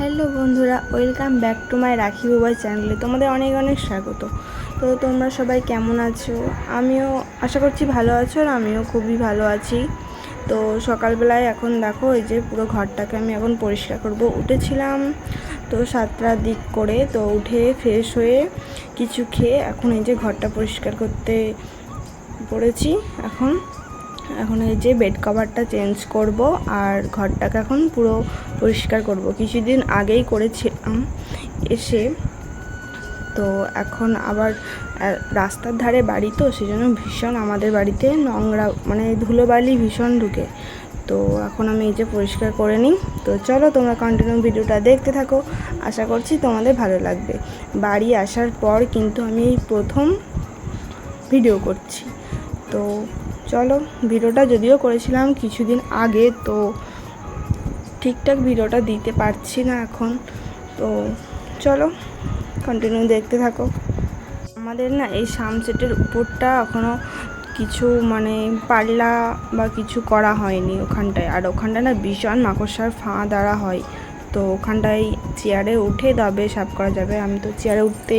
Hello বন্ধুরা, welcome back to my রাখি বাবাই চ্যানেলে তোমাদের অনেক অনেক স্বাগত। তো তোমরা সবাই কেমন আছো? আমিও আশা করছি ভালো আছো আর আমিও খুবই ভালো আছি। তো সকালবেলায় এখন দেখো এই যে পুরো ঘরটাকে আমি এখন পরিষ্কার করব। উঠেছিলাম তো সাতটার দিক করে, তো উঠে ফ্রেশ হয়ে কিছু খেয়ে এখন এই যে ঘরটা পরিষ্কার করতে পড়েছি এখন। এখন এই যে বেড কভারটা চেঞ্জ করব আর ঘরটাকে এখন পুরো পরিষ্কার করব। কিছুদিন আগেই করেছিলাম এসে। তো এখন আবার রাস্তার ধারে বাড়ি তো সেই জন্য ভীষণ আমাদের বাড়িতে নোংরা মানে ধুলোবালি ভীষণ ঢুকে। তো এখন আমি এই যে পরিষ্কার করে নিই। তো চলো তোমরা কন্টিনিউ ভিডিওটা দেখতে থাকো। আশা করছি তোমাদের ভালো লাগবে। বাড়ি আসার পর কিন্তু আমি এই প্রথম ভিডিও করছি। তো চলো, ভিডিওটা যদিও করেছিলাম কিছুদিন আগে, তো ঠিকঠাক ভিডিওটা দিতে পারছি না এখন। তো চলো কন্টিনিউ দেখতে থাকো। আমাদের না এই সামসেটের উপরটা এখনও কিছু মানে পাল্লা বা কিছু করা হয়নি ওখানটায়। আর ওখানটা না ভীষণ মাকড়সার ফাঁ দ্বারা হয়। তো ওখানটায় চেয়ারে উঠে তবে সাফ করা যাবে। আমি তো চেয়ারে উঠতে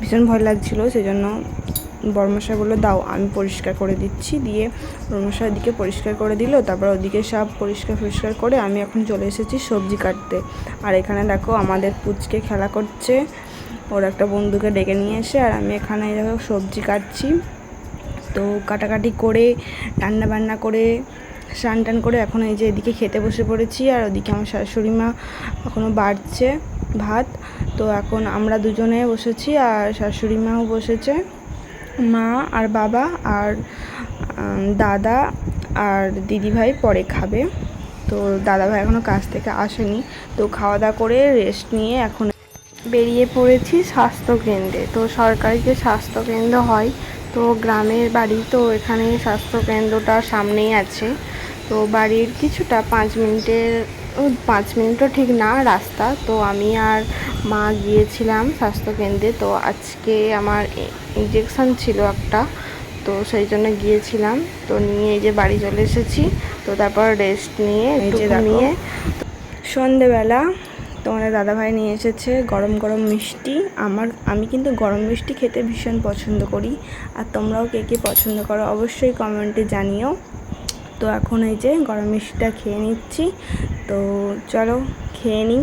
ভীষণ ভয় লাগছিল সেই জন্য বর্মশাই বলল, দাও, আমি পরিষ্কার করে দিচ্ছি। দিয়ে বর্মশাই ওদিকে পরিষ্কার করে দিল। তারপর ওদিকে সব পরিষ্কার পরিষ্কার করে আমি এখন চলে এসেছি সবজি কাটতে। আর এখানে দেখো আমাদের পুচকে খেলা করছে। ওর একটা বন্ধুকে ডেকে নিয়ে এসে, আর আমি এখানে দেখো সবজি কাটছি। তো কাটাকাটি করে রান্না বান্না করে স্নান টান করে এখন এই যে এদিকে খেতে বসে পড়েছি। আর ওদিকে আমার শাশুড়ি মা এখনও বাড়ছে ভাত। তো এখন আমরা দুজনে বসেছি আর শাশুড়ি মাও বসেছে। মা আর বাবা আর দাদা আর দিদিভাই পরে খাবে। তো দাদাভাই এখনও কাজ থেকে আসেনি। তো খাওয়া দাওয়া করে রেস্ট নিয়ে এখন বেরিয়ে পড়েছি স্বাস্থ্যকেন্দ্রে। তো সরকারি যে স্বাস্থ্যকেন্দ্র হয়, তো গ্রামের বাড়ি তো এখানে স্বাস্থ্যকেন্দ্রটা সামনেই আছে। তো বাড়ির কিছুটা পাঁচ মিনিটের পাঁচ মিনিটও ঠিক না রাস্তা তো আমি আর মা গিয়েছিলাম স্বাস্থ্যকেন্দ্রে তো আজকে আমার ইঞ্জেকশান ছিল একটা তো সেই জন্য গিয়েছিলাম তো নিয়ে এই যে বাড়ি চলে এসেছি তো তারপর রেস্ট নিয়ে নিয়ে সন্ধেবেলা তোমাদের দাদাভাই নিয়ে এসেছে গরম গরম মিষ্টি আমার আমি কিন্তু গরম মিষ্টি খেতে ভীষণ পছন্দ করি আর তোমরাও কে কে পছন্দ করো অবশ্যই কমেন্টে জানিও। তো এখন এই যে গরম মিষ্টিটা খেয়ে নিচ্ছি। তো চলো খেয়ে নিই।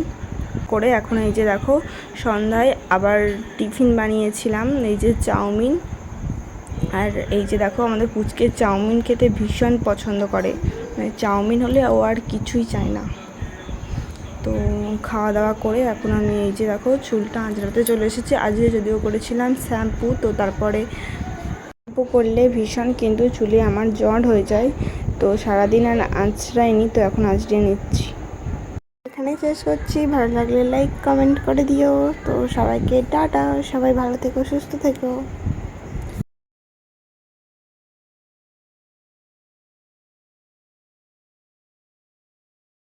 করে এখন এই যে দেখো সন্ধ্যায় আবার টিফিন বানিয়েছিলাম, এই যে চাউমিন। আর এই যে দেখো আমাদের পুচকে চাউমিন খেতে ভীষণ পছন্দ করে। মানে চাউমিন হলে ও আর কিছুই চায় না। তো খাওয়া দাওয়া করে এখন আমি এই যে দেখো চুলটা আঁচড়াতে চলে এসেছি। আজকে যদিও করেছিলাম শ্যাম্পু, তো তারপরে শ্যাম্পু করলে ভীষণ কিন্তু চুলে আমার জট হয়ে যায়। তো সারাদিন আর আঁচড়াইনি, তো এখন আঁচড়িয়ে নিচ্ছি। এখানে শেষ করছি। ভালো লাগলে লাইক কমেন্ট করে দিও। তো সবাইকে টাটা। সবাই ভালো থেকো, সুস্থ থেকো।